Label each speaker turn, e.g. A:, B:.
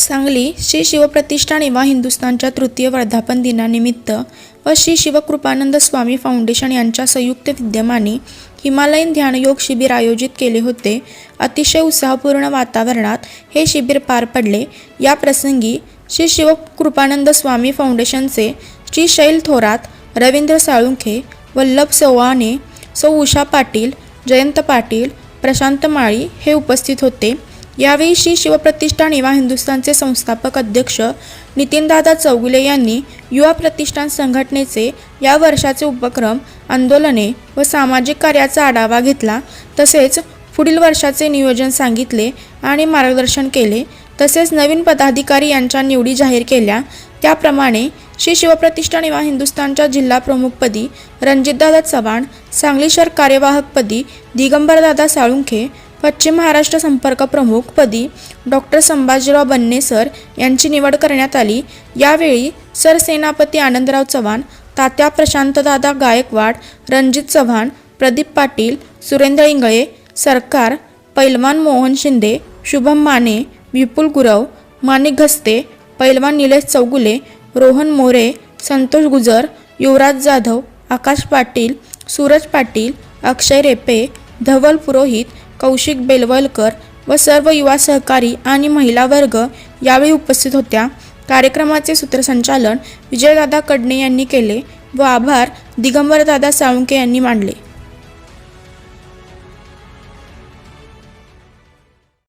A: सांगली श्री शिवप्रतिष्ठान एवा हिंदुस्थानच्या तृतीय वर्धापन दिनानिमित्त व श्री शिवकृपानंद स्वामी फाउंडेशन यांच्या संयुक्त विद्यमाने हिमालयीन ध्यानयोग शिबिर आयोजित केले होते. अतिशय उत्साहपूर्ण वातावरणात हे शिबिर पार पडले. या प्रसंगी श्री शिवकृपानंद स्वामी फाउंडेशनचे श्री शैल थोरात रवींद्र साळुंखे वल्लभ चव्हाणे सौ उषा पाटील जयंत पाटील प्रशांत माळी हे उपस्थित होते. यावेळी श्री शिवप्रतिष्ठान युवा हिंदुस्थानचे संस्थापक अध्यक्ष नितीनदादा चौगुले यांनी युवा प्रतिष्ठान संघटनेचे या वर्षाचे उपक्रम आंदोलने व सामाजिक कार्याचा आढावा घेतला. तसेच पुढील वर्षाचे नियोजन सांगितले आणि मार्गदर्शन केले. तसेच नवीन पदाधिकारी यांच्या निवडी जाहीर केल्या. त्याप्रमाणे श्री शिवप्रतिष्ठान युवा हिंदुस्थानच्या जिल्हा प्रमुखपदी रणजितदादा चव्हाण सांगली शहर कार्यवाहकपदी दिगंबरदादा साळुंखे पश्चिम महाराष्ट्र संपर्क प्रमुखपदी डॉक्टर संभाजीराव बन्ने सर यांची निवड करण्यात आली. यावेळी सरसेनापती आनंदराव चव्हाण तात्या प्रशांतदादा गायकवाड रणजित चव्हाण प्रदीप पाटील सुरेंद्र इंगळे सरकार पैलवान मोहन शिंदे शुभम माने विपुल गुरव माणिक घस्ते पैलवान निलेश चौगुले रोहन मोरे संतोष गुजर युवराज जाधव आकाश पाटील सूरज पाटील अक्षय रेपे धवल पुरोहित कौशिक बेलवलकर व सर्व युवा सहकारी आणि महिला वर्ग यावेळी उपस्थित होत्या. कार्यक्रमाचे सूत्रसंचालन विजयदादा कडणे यांनी केले व आभार दिगंबरदादा साळुंके यांनी मांडले.